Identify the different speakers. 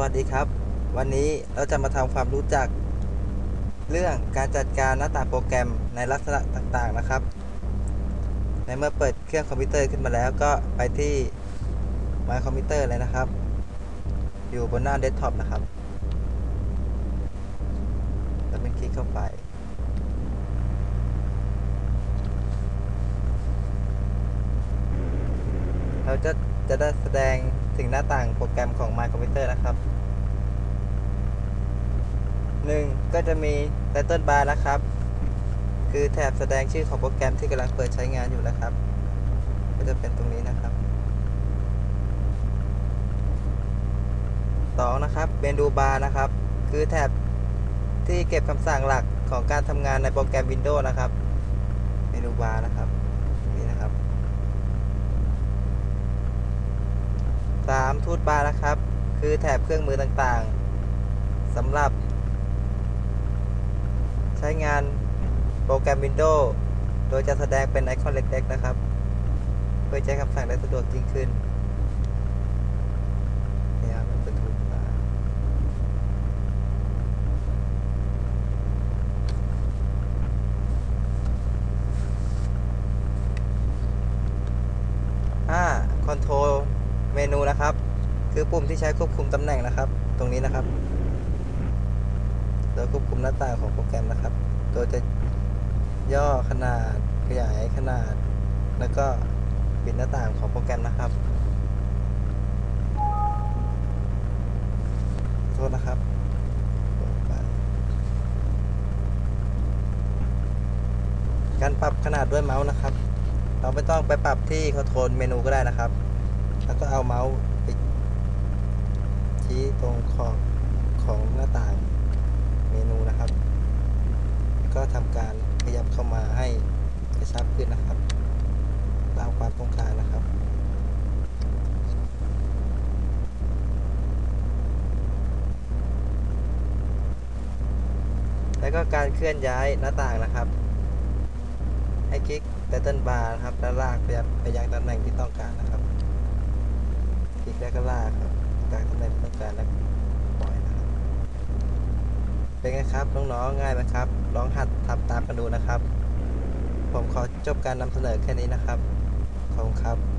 Speaker 1: วัสดีครับ วันนี้เราจะมาทำความรู้จัก เรื่องการจัดการหน้าต่างโปรแกรมในลักษณะต่างๆนะครับ ในเมื่อเปิดเครื่องคอมพิวเตอร์ขึ้นมาแล้วก็ไปที่ My Computer เลยนะครับ อยู่บนหน้าเดสก์ท็อปนะครับแล้วเป็นคลิกเข้าไป เราจะ จะได้แสดงถึงหน้าต่างโปรแกรมของ My Computer นะครับ 1. ก็จะมี Title Bar นะครับ คือแถบแสดงชื่อของโปรแกรมที่กำลังเปิดใช้งานอยู่นะครับ ก็จะเป็นตรงนี้นะครับ 2. นะครับเมนูบาร์นะครับ คือแถบที่เก็บคำสั่งหลักของการทำงานในโปรแกรม Windows นะครับ เมนูบาร์นะครับนี่นะครับ 3. ทูตบาร์นะครับ คือแถบเครื่องมือต่างๆสำหรับ ใช้งานโปรแกรม Windows โดยจะแสดงเป็นไอคอนเล็ก ๆ นะครับ เพื่อใช้คำสั่งได้สะดวกยิ่งขึ้นนี่ครับเป็นทูตบาร์ห้าคอนโทรล เมนูนะครับ คือปุ่มที่ใช้ควบคุมตำแหน่งนะครับ ตรงนี้นะครับโดยควบคุมหน้าต่างของโปรแกรมนะครับโดยจะย่อขนาดขยายขนาด แล้วก็ปิดหน้าต่างของโปรแกรมนะครับโทษนะครับการปรับขนาดด้วยเมาส์นะครับ เราไม่ต้องไปปรับที่คอนโทรลเมนูก็ได้นะครับ แล้วก็เอาเมาส์ไปชี้ตรงขอบของหน้าต่างเมนูนะครับ ก็ทำการขยับเข้ามาให้กระชับขึ้นนะครับ ตามความต้องการนะครับแล้วก็การเคลื่อนย้ายหน้าต่างนะครับ ให้คลิก Title Bar นะครับ แล้วลากไปยังตำแหน่งที่ต้องการนะครับ คลิกแล้วก็ลากครับตามตำแหน่งที่ต้องการแล้วปล่อยนะครับเป็นไงครับน้องๆง่ายนะครับ ลองหัดทำตามกันดูนะครับ ผมขอจบการนำเสนอแค่นี้นะครับขอบคุณครับ